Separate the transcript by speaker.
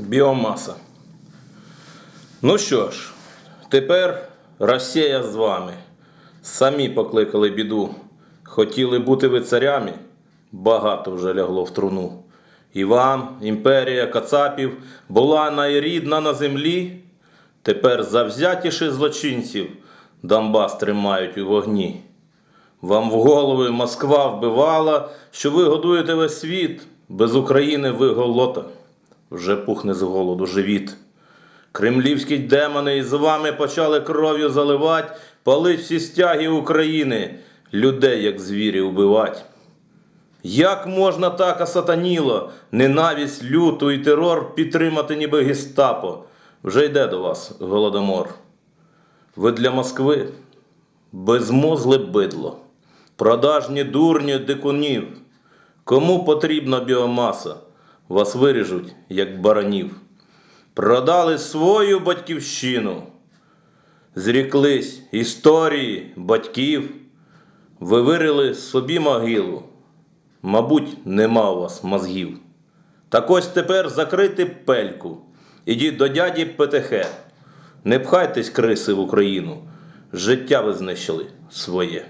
Speaker 1: Біомаса. Ну що ж, тепер Росія з вами. Самі покликали біду. Хотіли бути ви царями, багато вже лягло в труну. І вам, імперія Кацапів, була найрідна на землі. Тепер завзятіші злочинців Донбас тримають у вогні. Вам в голови Москва вбивала, що ви годуєте весь світ. Без України ви голота. Вже пухне з голоду живіт. Кремлівські демони із вами почали кров'ю заливать, палить всі стяги України, людей, як звірі, вбивать. Як можна так осатаніло, ненависть, люту і терор підтримати ніби гестапо? Вже йде до вас голодомор. Ви для Москви безмозле бидло, продажні дурні дикунів. Кому потрібна біомаса? Вас виріжуть, як баранів. Продали свою батьківщину, зріклись історії батьків, ви вирили собі могилу. Мабуть, нема у вас мозгів. Так ось тепер закрити пельку. Ідіть до дяді Петехе. Не пхайтесь криси в Україну. Життя ви знищили своє.